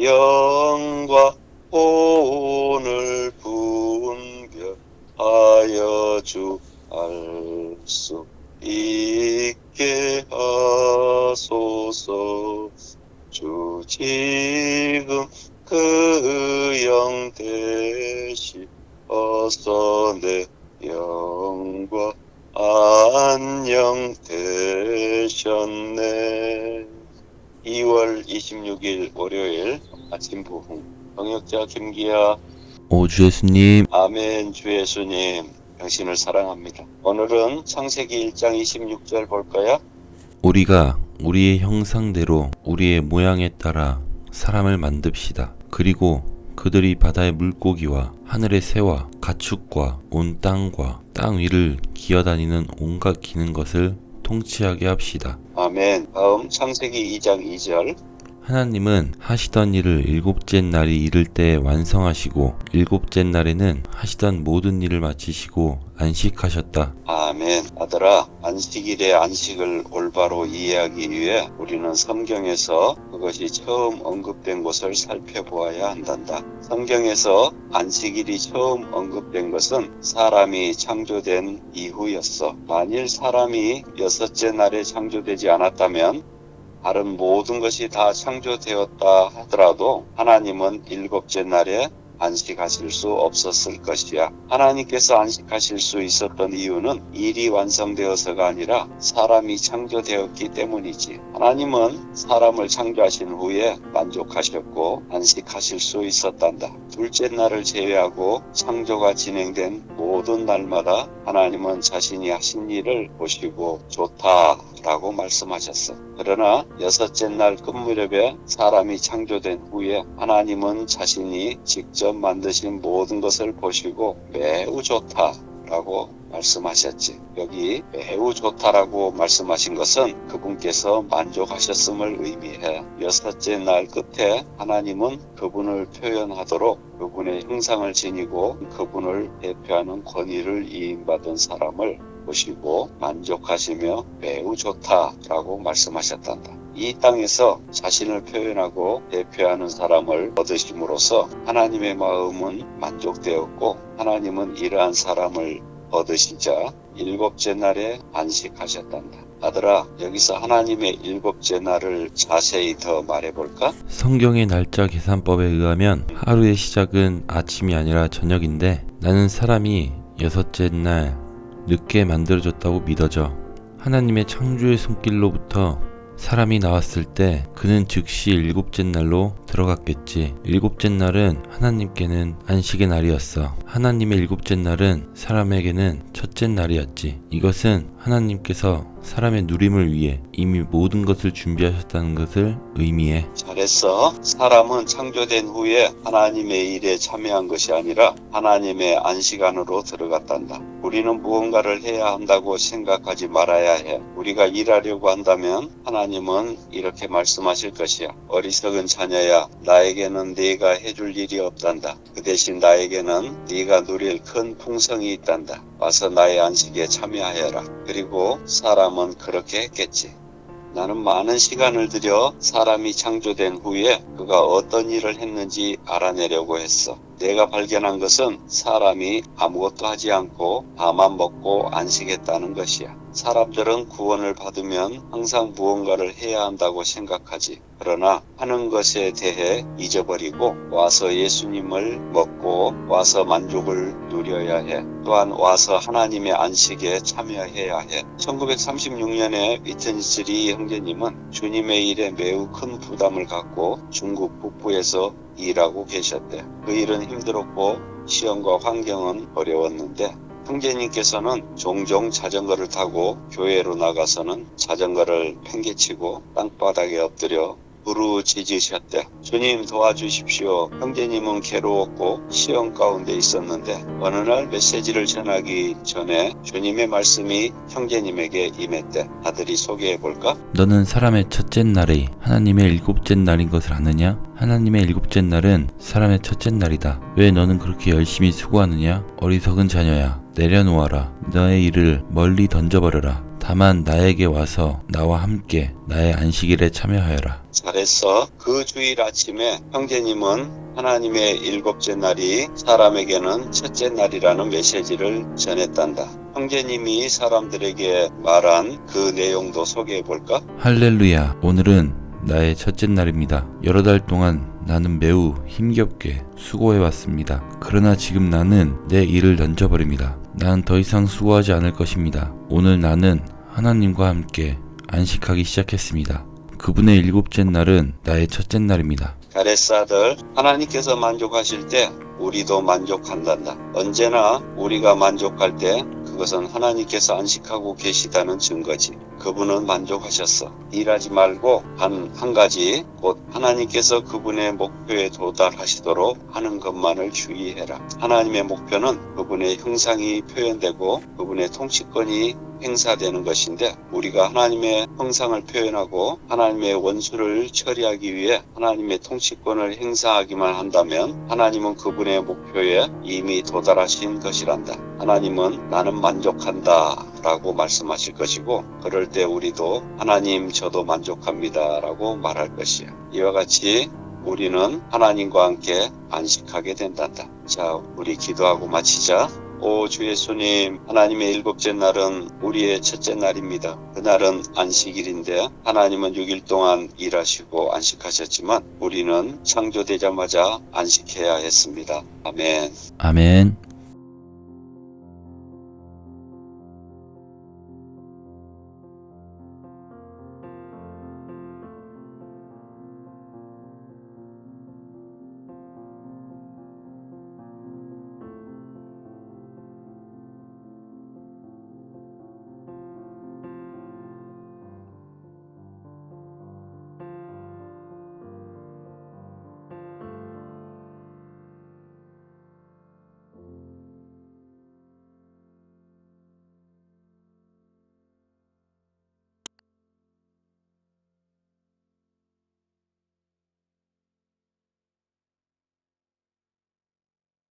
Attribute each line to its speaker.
Speaker 1: 영과 오늘 분별하여 주 알 수 있게 하소서. 주 지금 그영 되시어서 내 영과 안녕 되셨네. 2월 26일 월요일 아침 부흥. 동역자 김기아.
Speaker 2: 오주 예수님,
Speaker 1: 아멘 주 예수님. 당신을 사랑합니다. 오늘은 창세기 1장 26절 볼 거야?
Speaker 2: 우리가 우리의 형상대로 우리의 모양에 따라 사람을 만듭시다. 그리고 그들이 바다의 물고기와 하늘의 새와 가축과 온 땅과 땅 위를 기어다니는 온갖 기는 것을 통치하게 합시다.
Speaker 1: 아멘. 다음 창세기 2장 2절
Speaker 2: 하나님은 하시던 일을 일곱째 날이 이를 때 완성하시고 일곱째 날에는 하시던 모든 일을 마치시고 안식하셨다.
Speaker 1: 아멘. 아들아, 안식일의 안식을 올바로 이해하기 위해 우리는 성경에서 그것이 처음 언급된 곳을 살펴보아야 한단다. 성경에서 안식일이 처음 언급된 것은 사람이 창조된 이후였어. 만일 사람이 여섯째 날에 창조되지 않았다면 다른 모든 것이 다 창조되었다 하더라도 하나님은 일곱째 날에 안식하실 수 없었을 것이야. 하나님께서 안식하실 수 있었던 이유는 일이 완성되어서가 아니라 사람이 창조되었기 때문이지. 하나님은 사람을 창조하신 후에 만족하셨고 안식하실 수 있었단다. 둘째 날을 제외하고 창조가 진행된 모든 날마다 하나님은 자신이 하신 일을 보시고 좋다라고 말씀하셨어. 그러나 여섯째 날 끝무렵에 사람이 창조된 후에 하나님은 자신이 직접 만드신 모든 것을 보시고 매우 좋다라고 말씀하셨지. 여기 매우 좋다라고 말씀하신 것은 그분께서 만족하셨음을 의미해. 여섯째 날 끝에 하나님은 그분을 표현하도록 그분의 형상을 지니고 그분을 대표하는 권위를 이임받은 사람을 보시고 만족하시며 매우 좋다라고 말씀하셨단다. 이 땅에서 자신을 표현하고 대표하는 사람을 얻으심으로써 하나님의 마음은 만족되었고 하나님은 이러한 사람을 얻으시자 일곱째 날에 안식하셨단다. 아들아, 여기서 하나님의 일곱째 날을 자세히 더 말해볼까?
Speaker 2: 성경의 날짜 계산법에 의하면 하루의 시작은 아침이 아니라 저녁인데 나는 사람이 여섯째 날 늦게 만들어졌다고 믿어져. 하나님의 창조의 손길로부터 사람이 나왔을 때 그는 즉시 일곱째 날로 들어갔겠지. 일곱째 날은 하나님께는 안식의 날이었어. 하나님의 일곱째 날은 사람에게는 첫째 날이었지. 이것은 하나님께서 사람의 누림을 위해 이미 모든 것을 준비하셨다는 것을 의미해.
Speaker 1: 잘했어. 사람은 창조된 후에 하나님의 일에 참여한 것이 아니라 하나님의 안식 안으로 들어갔단다. 우리는 무언가를 해야 한다고 생각하지 말아야 해. 우리가 일하려고 한다면 하나님은 이렇게 말씀하실 것이야. 어리석은 자녀야, 나에게는 네가 해줄 일이 없단다. 그 대신 나에게는 네가 누릴 큰 풍성이 있단다. 와서 나의 안식에 참여하여라. 그리고 사람은 그렇게 했겠지. 나는 많은 시간을 들여 사람이 창조된 후에 그가 어떤 일을 했는지 알아내려고 했어. 내가 발견한 것은 사람이 아무것도 하지 않고 밥만 먹고 안식했다는 것이야. 사람들은 구원을 받으면 항상 무언가를 해야 한다고 생각하지. 그러나 하는 것에 대해 잊어버리고 와서 예수님을 먹고 와서 만족을 누려야 해. 또한 와서 하나님의 안식에 참여해야 해. 1936년에 위튼스리 형제님은 주님의 일에 매우 큰 부담을 갖고 중국 북부에서 일하고 계셨대. 그 일은 힘들었고 시험과 환경은 어려웠는데 형제님께서는 종종 자전거를 타고 교회로 나가서는 자전거를 팽개치고 땅바닥에 엎드려 부르짖으셨대. 주님 도와주십시오. 형제님은 괴로웠고 시험 가운데 있었는데 어느 날 메시지를 전하기 전에 주님의 말씀이 형제님에게 임했대. 아들이 소개해 볼까?
Speaker 2: 너는 사람의 첫째 날이 하나님의 일곱째 날인 것을 아느냐? 하나님의 일곱째 날은 사람의 첫째 날이다. 왜 너는 그렇게 열심히 수고하느냐? 어리석은 자녀야, 내려놓아라. 너의 일을 멀리 던져버려라. 다만 나에게 와서 나와 함께 나의 안식일에 참여하여라.
Speaker 1: 잘했어. 그 주일 아침에 형제님은 하나님의 일곱째 날이 사람에게는 첫째 날이라는 메시지를 전했단다. 형제님이 사람들에게 말한 그 내용도 소개해 볼까?
Speaker 2: 할렐루야. 오늘은 나의 첫째 날입니다. 여러 달 동안 나는 매우 힘겹게 수고해 왔습니다. 그러나 지금 나는 내 일을 던져버립니다. 나는 더 이상 수고하지 않을 것입니다. 오늘 나는 하나님과 함께 안식하기 시작했습니다. 그분의 일곱째 날은 나의 첫째 날입니다.
Speaker 1: 가레스 아들, 하나님께서 만족하실 때 우리도 만족한단다. 언제나 우리가 만족할 때 그것은 하나님께서 안식하고 계시다는 증거지. 그분은 만족하셨어. 일하지 말고 한, 한 가지, 곧 하나님께서 그분의 목표에 도달하시도록 하는 것만을 주의해라. 하나님의 목표는 그분의 형상이 표현되고 그분의 통치권이 행사되는 것인데 우리가 하나님의 형상을 표현하고 하나님의 원수를 처리하기 위해 하나님의 통치권을 행사하기만 한다면 하나님은 그분의 목표에 이미 도달하신 것이란다. 하나님은 나는 만족한다 라고 말씀하실 것이고 그럴 때 우리도 하나님 저도 만족합니다 라고 말할 것이야. 이와 같이 우리는 하나님과 함께 안식하게 된단다. 자, 우리 기도하고 마치자. 오 주 예수님 하나님의 일곱째 날은 우리의 첫째 날입니다. 그날은 안식일인데 하나님은 6일 동안 일하시고 안식하셨지만 우리는 창조되자마자 안식해야 했습니다. 아멘.
Speaker 2: 아멘.